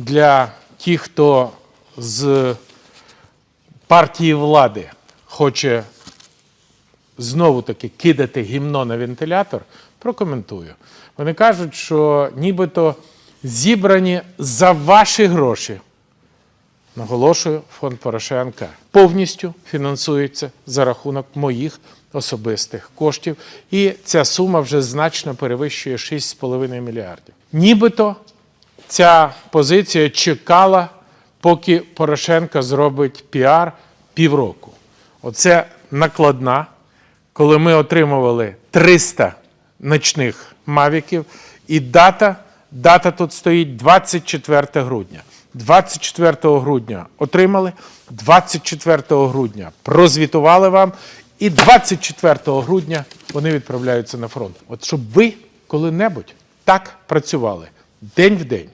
для тих, хто з партії влади хоче знову таки кидати гімно на вентилятор, прокоментую. Вони кажуть, що нібито зібрані за ваші гроші. Наголошую, фонд Порошенка повністю фінансується за рахунок моїх особистих коштів, і ця сума вже значно перевищує 6,5 мільярдів. Нібито ця позиція чекала, поки Порошенко зробить піар півроку. Оце накладна, коли ми отримували 300 ночних мавіків, і дата, дата тут стоїть 24 грудня. 24 грудня отримали, 24 грудня прозвітували вам, і 24 грудня вони відправляються на фронт. От щоб ви коли-небудь так працювали день в день,